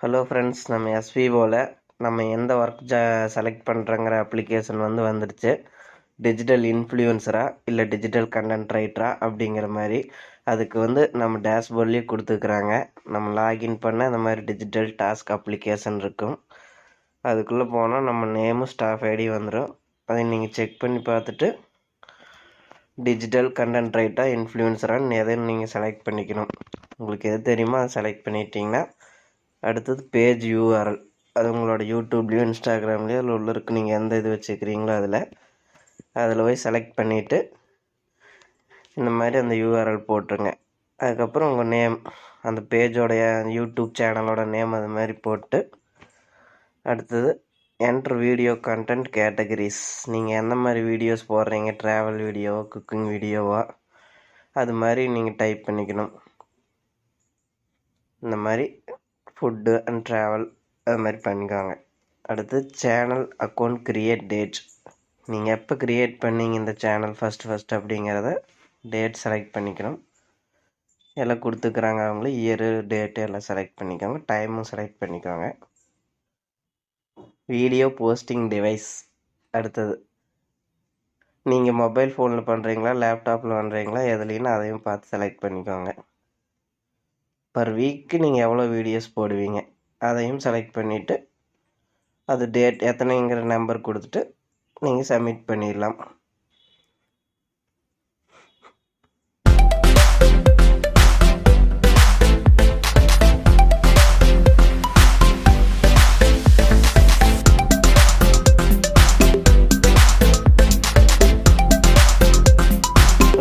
Hello friends நம்ம எஸ்விஓவில் நம்ம எந்த ஒர்க் ஜ செலக்ட் பண்ணுறங்கிற அப்ளிகேஷன் வந்து வந்துடுச்சு. டிஜிட்டல் இன்ஃப்ளூயன்சரா இல்லை டிஜிட்டல் கண்டென்ட் ரைட்டரா அப்படிங்கிற மாதிரி அதுக்கு வந்து நம்ம டேஷ்போர்ட்லேயே கொடுத்துருக்குறாங்க. நம்ம லாகின் பண்ண இந்த மாதிரி டிஜிட்டல் டாஸ்க் அப்ளிகேஷன் இருக்கும். அதுக்குள்ளே போனால் நம்ம நேமும் ஸ்டாஃப் ஐடி வந்துடும் அதை நீங்கள் செக் பண்ணி பார்த்துட்டு டிஜிட்டல் கண்டென்ட் ரைட்டாக இன்ஃப்ளூயன்சரான்னு எதை நீங்கள் செலக்ட் பண்ணிக்கணும். உங்களுக்கு எது தெரியுமோ அதை செலக்ட் பண்ணிட்டீங்கன்னா அடுத்தது பேஜ் யூஆர்எல் அது உங்களோட யூடியூப்லேயோ இன்ஸ்டாகிராம்லேயோ அதில் உள்ள இருக்கு நீங்கள் எந்த இது வச்சுக்கிறீங்களோ அதில் அதில் போய் செலக்ட் பண்ணிவிட்டு இந்த மாதிரி அந்த யூஆர்எல் போட்டுருங்க. அதுக்கப்புறம் உங்கள் நேம் அந்த பேஜோடைய யூடியூப் சேனலோட நேம் அது மாதிரி போட்டு அடுத்தது என்ட்ரு வீடியோ கண்டென்ட் கேட்டகரிஸ் நீங்கள் எந்த மாதிரி வீடியோஸ் போடுறீங்க? ட்ராவல் வீடியோவோ குக்கிங் வீடியோவோ அது மாதிரி நீங்கள் டைப் பண்ணிக்கணும். இந்த மாதிரி ஃபுட்டு அண்ட் ட்ராவல் அது மாதிரி பண்ணிக்கோங்க. அடுத்து சேனல் அக்கௌண்ட் க்ரியேட் டேட் நீங்கள் எப்போ க்ரியேட் பண்ணீங்க இந்த சேனல் ஃபஸ்ட்டு ஃபஸ்ட் அப்படிங்கிறத டேட் செலக்ட் பண்ணிக்கணும். எல்லாம் கொடுத்துக்குறாங்க அவங்களும் இயரு டேட்டு எல்லாம் செலக்ட் பண்ணிக்கோங்க. டைமும் செலக்ட் பண்ணிக்கோங்க. வீடியோ போஸ்டிங் டிவைஸ் அடுத்தது நீங்கள் மொபைல் ஃபோனில் பண்ணுறீங்களா லேப்டாப்பில் பண்ணுறீங்களா எதுலேயும் அதையும் பார்த்து செலக்ட் பண்ணிக்கோங்க. பர் வீக்கு நீங்கள் எவ்வளோ வீடியோஸ் போடுவீங்க அதையும் செலக்ட் பண்ணிவிட்டு அது டேட் எத்தனைங்கிற நம்பர் கொடுத்துட்டு நீங்கள் சப்மிட் பண்ணிடலாம்.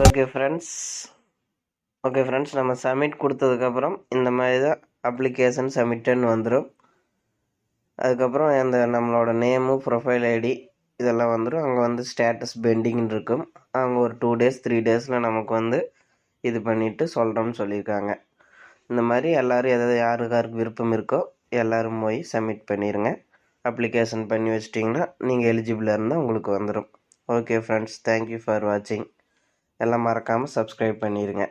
ஓகே ஃப்ரெண்ட்ஸ் ஓகே ஃப்ரெண்ட்ஸ் நம்ம சப்மிட் கொடுத்ததுக்கப்புறம் இந்த மாதிரி தான் அப்ளிகேஷன் சப்மிட்டன்னு வந்துடும் அதுக்கப்புறம் அந்த நம்மளோட நேமு ப்ரொஃபைல் ஐடி இதெல்லாம் வந்துடும் அங்கே வந்து ஸ்டேட்டஸ் பெண்டிங்னு இருக்கும். அவங்க ஒரு டூ டேஸ் த்ரீ டேஸில் நமக்கு வந்து இது பண்ணிவிட்டு சொல்கிறோம்னு சொல்லியிருக்காங்க. இந்த மாதிரி எல்லோரும் எதாவது யாருக்காருக்கு விருப்பம் இருக்கோ எல்லோரும் போய் சப்மிட் பண்ணிடுங்க அப்ளிகேஷன் பண்ணி வச்சிட்டிங்கன்னா நீங்கள் எலிஜிபிளாக இருந்தால் உங்களுக்கு வந்துடும் ஓகே ஃப்ரெண்ட்ஸ் தேங்க்யூ ஃபார் வாட்சிங் எல்லாம் மறக்காமல் சப்ஸ்கிரைப் பண்ணிடுங்க